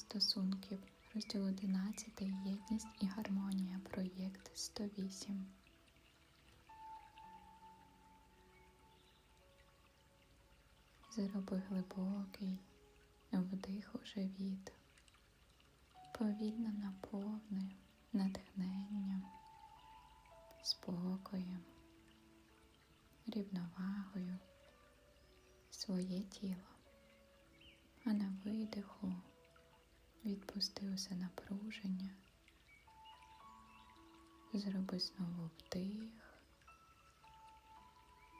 стосунків, розділ 11 Єдність і гармонія. Проєкт 108. Зроби глибокий вдих у живіт. Повільно наповни натхненням, спокоєм, рівновагою своє тіло, а на видиху відпусти усе напруження, зроби знову вдих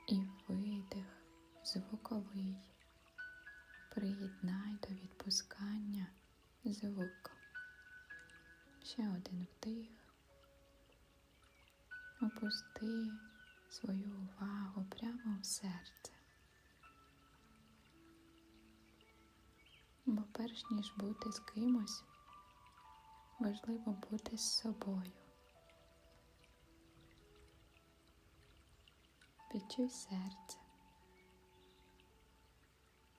і видих звуковий. Приєднай до відпускання звук. Ще один вдих. Опусти свою увагу прямо в серце. Бо перш ніж бути з кимось, важливо бути з собою. Відчуй серце.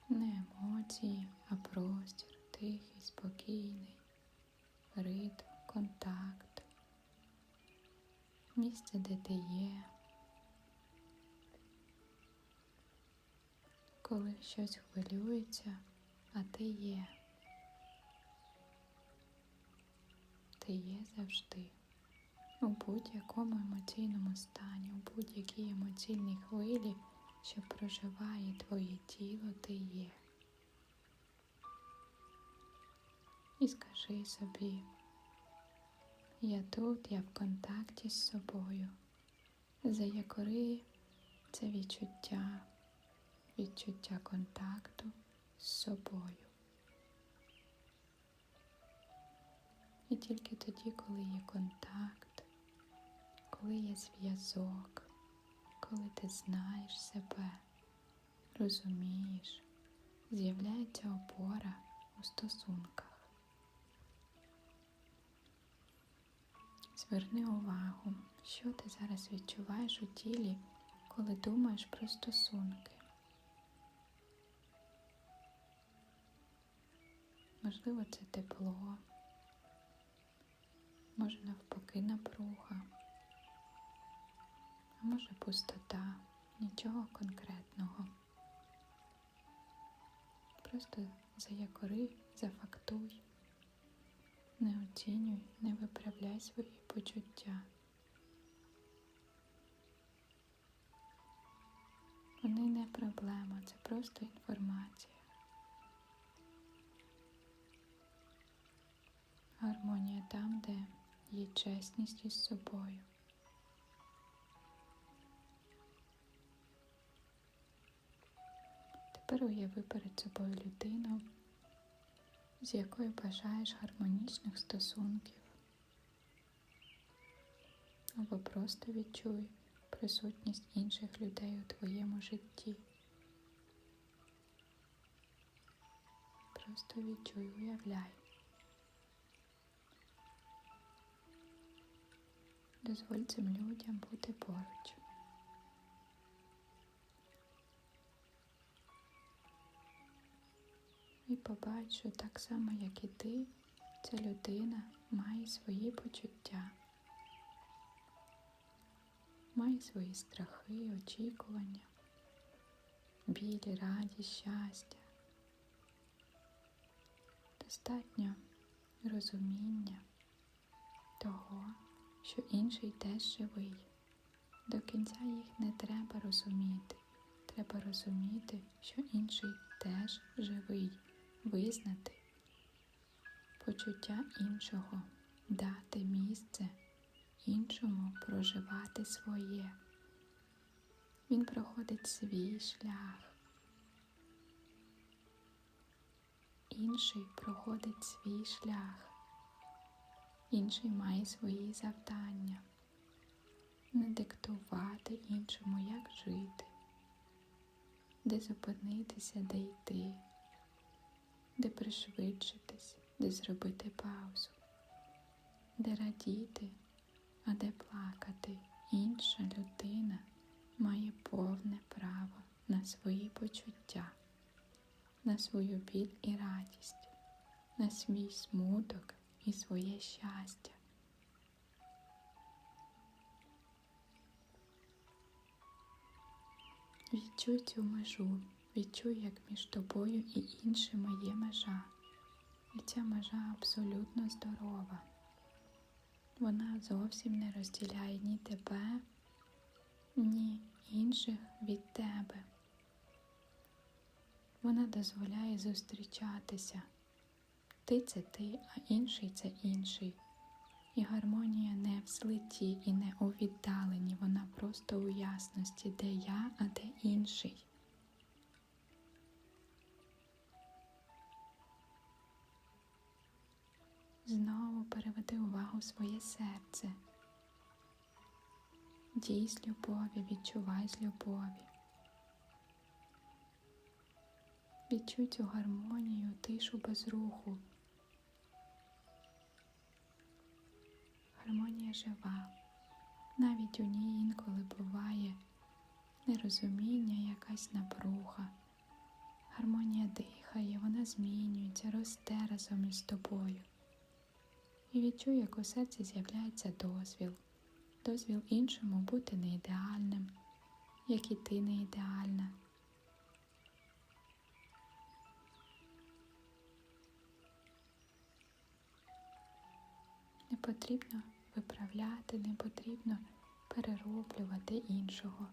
Не емоції, а простір, тихий, спокійний, ритм, контакт, місце, де ти є. Коли щось хвилюється, а ти є. Ти є завжди. У будь-якому емоційному стані, у будь-якій емоційній хвилі що проживає твоє тіло, ти є. І скажи собі, я тут, я в контакті з собою. Заякори це відчуття, відчуття контакту з собою. І тільки тоді, коли є контакт, коли є зв'язок, коли ти знаєш себе, розумієш, з'являється опора у стосунках. Зверни увагу, що ти зараз відчуваєш у тілі, коли думаєш про стосунки. Можливо, це тепло, може навпаки напруга а може пустота, нічого конкретного. Просто заякори, зафактуй, не оцінюй, не виправляй свої почуття. Вони не проблема, це просто інформація. Гармонія там, де є чесність із собою. Тепер уяви перед собою людину, з якою бажаєш гармонічних стосунків. Або просто відчуй присутність інших людей у твоєму житті. Просто відчуй, уявляй. Дозволь цим людям бути поруч. І побач, що так само, як і ти, ця людина має свої почуття, має свої страхи, очікування, білі, радість, щастя. Достатньо розуміння того, що інший теж живий. До кінця їх не треба розуміти. Треба розуміти, що інший теж живий визнати почуття іншого, дати місце іншому проживати своє. Він проходить свій шлях. Інший проходить свій шлях, інший має свої завдання, не диктувати іншому, як жити, де зупинитися, де йти. Де пришвидшитись, де зробити паузу, де радіти, а де плакати. Інша людина має повне право на свої почуття, на свою біль і радість, на свій смуток і своє щастя. Відчуй цю межу, відчуй, як між тобою і іншими є межа. І ця межа абсолютно здорова. Вона зовсім не розділяє ні тебе, ні інших від тебе. Вона дозволяє зустрічатися. Ти це ти, а інший це інший. І гармонія не в злиті і не у віддаленні, вона просто у ясності, де я, а де інший. Знову переведи увагу своє серце. Дій з любові, відчувай з любові. Відчуй цю гармонію, тишу без руху. Гармонія жива. Навіть у ній інколи буває нерозуміння, якась напруга. Гармонія дихає, вона змінюється, росте разом із тобою. І відчуй, як у серці з'являється дозвіл, дозвіл іншому бути не ідеальним, як і ти не ідеальна. Потрібно виправляти, не потрібно перероблювати іншого.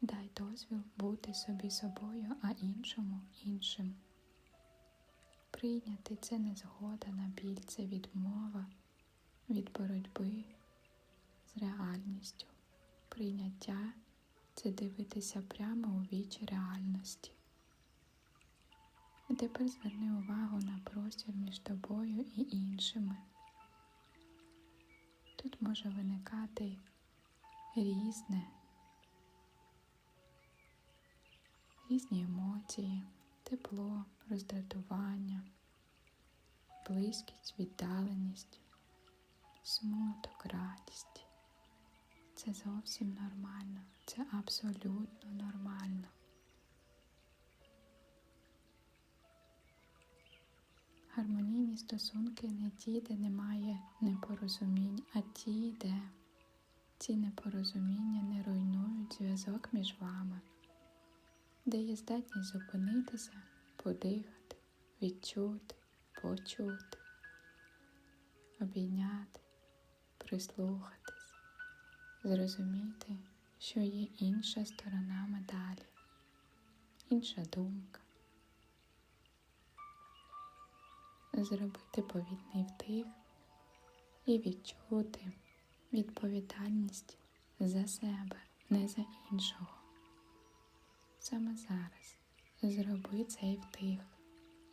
Дай дозвіл бути собі собою, а іншому іншим. Прийняти це не згода на біль, це відмова від боротьби з реальністю. Прийняття це дивитися прямо у вічі реальності. І тепер зверни увагу на простір між тобою і іншими. Тут може виникати різне, різні емоції, тепло, роздратування, близькість, віддаленість, смуток, радість. Це зовсім нормально, це абсолютно нормально. Гармонійні стосунки не ті, де немає непорозумінь, а ті, де ці непорозуміння не руйнують зв'язок між вами, де є здатність зупинитися, подихати, відчути, почути, обійняти, прислухатись, зрозуміти, що є інша сторона медалі, інша думка. Зробити повільний вдих і відчути відповідальність за себе, не за іншого. Саме зараз зроби цей вдих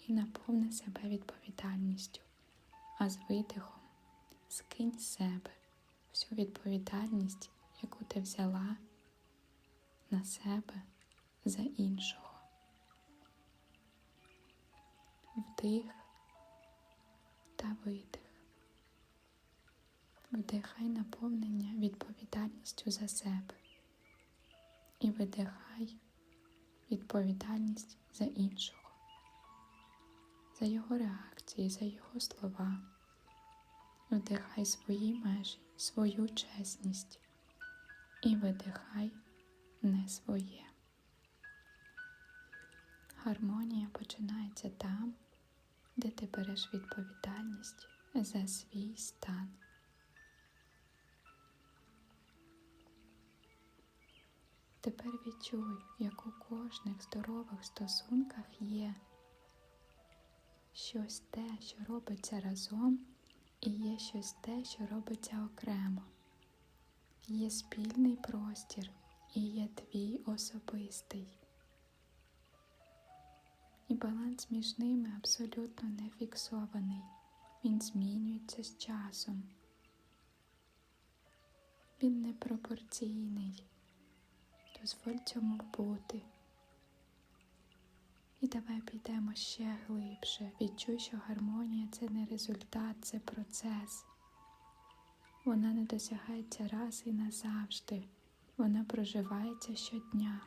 і наповни себе відповідальністю, а з видихом скинь з себе всю відповідальність, яку ти взяла на себе за іншого. Вдих та видих. Вдихай наповнення відповідальністю за себе і видихай відповідальність за іншого, за його реакції, за його слова. Вдихай свої межі, свою чесність і видихай не своє. Гармонія починається там, де ти береш відповідальність за свій стан. Тепер відчуй, як у кожних здорових стосунках є щось те, що робиться разом, і є щось те, що робиться окремо. Є спільний простір і є твій особистий. І баланс між ними абсолютно не фіксований, він змінюється з часом. Він непропорційний. Дозволь цьому бути. І давай підемо ще глибше. Відчуй, що гармонія це не результат, це процес. Вона не досягається раз і назавжди. Вона проживається щодня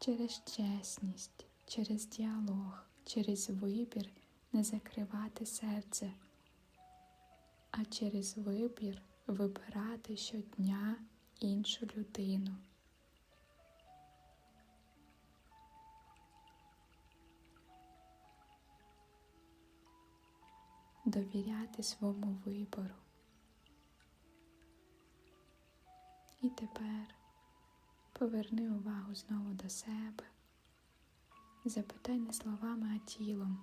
через чесність, через діалог, через вибір не закривати серце, а через вибір вибирати щодня іншу людину. Довіряти своєму вибору. І тепер поверни увагу знову до себе. Запитай не словами, а тілом,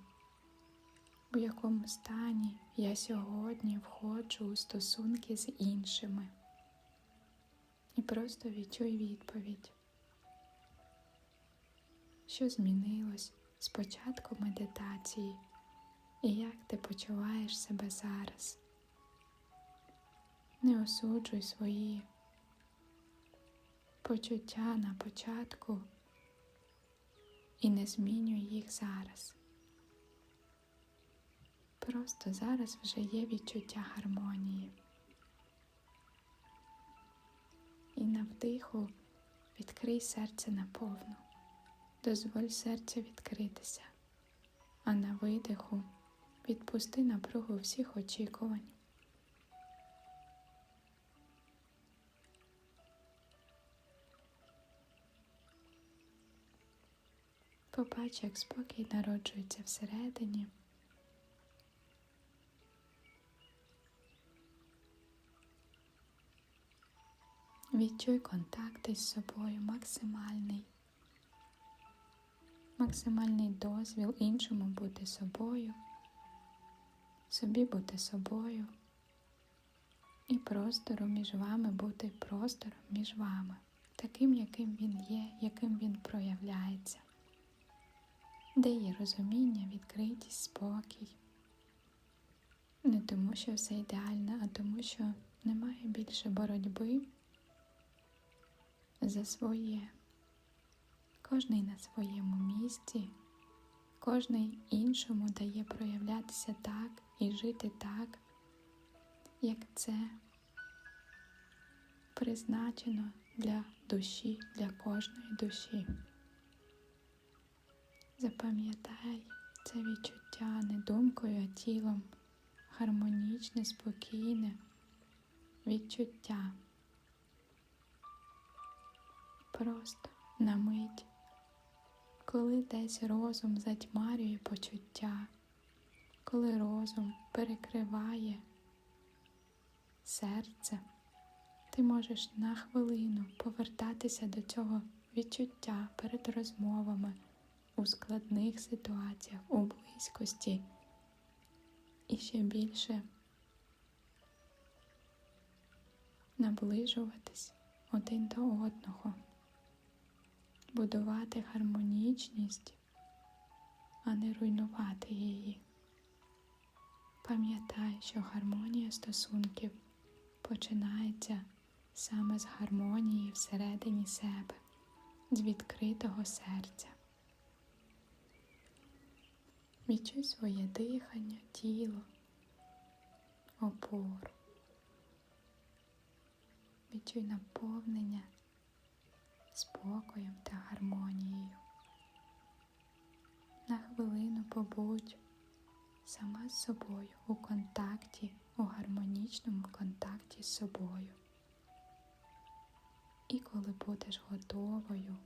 у якому стані я сьогодні входжу у стосунки з іншими. І просто відчуй відповідь, що змінилось з початку медитації і як ти почуваєш себе зараз. Не осуджуй свої почуття на початку і не змінюй їх зараз. Просто зараз вже є відчуття гармонії. І на вдиху відкрий серце наповну, дозволь серцю відкритися, а на видиху відпусти напругу всіх очікувань. Побач, як спокій народжується всередині. Відчуй контакт із собою максимальний, максимальний дозвіл іншому бути собою, собі бути собою і простору між вами бути простором між вами, таким, яким він є, яким він проявляється де є розуміння, відкритість, спокій. Не тому, що все ідеально, а тому, що немає більше боротьби за своє. Кожний на своєму місці, кожний іншому дає проявлятися так і жити так, як це призначено для душі, для кожної душі. Запам'ятай це відчуття не думкою, а тілом, гармонічне, спокійне відчуття. Просто на мить, коли десь розум затьмарює почуття, коли розум перекриває серце, ти можеш на хвилину повертатися до цього відчуття перед розмовами у складних ситуаціях, у близькості і ще більше наближуватись один до одного, будувати гармонічність, а не руйнувати її. Пам'ятай, що гармонія стосунків починається саме з гармонії всередині себе, з відкритого серця. Відчуй своє дихання, тіло, опору. Відчуй наповнення спокоєм та гармонією. На хвилину побудь сама з собою у контакті, у гармонічному контакті з собою. І коли будеш готовою,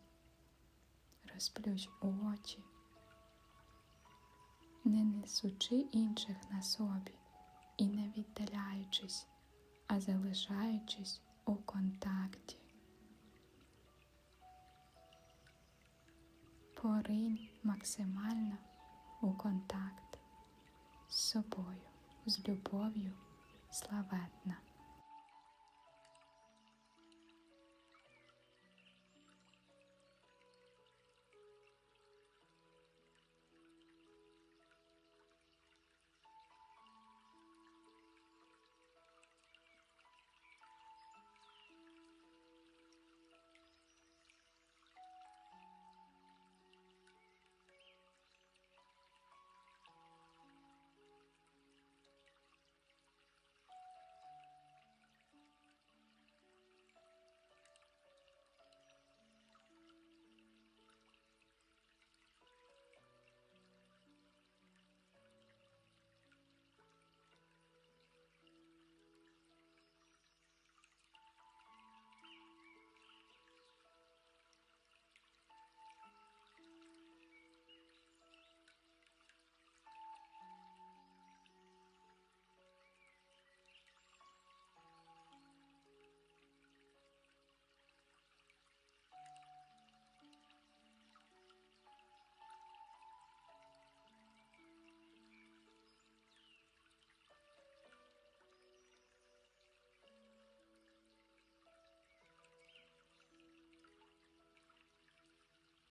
розплющ очі не несучи інших на собі і не віддаляючись, а залишаючись у контакті. Поринь максимально у контакт з собою, з любов'ю славетна.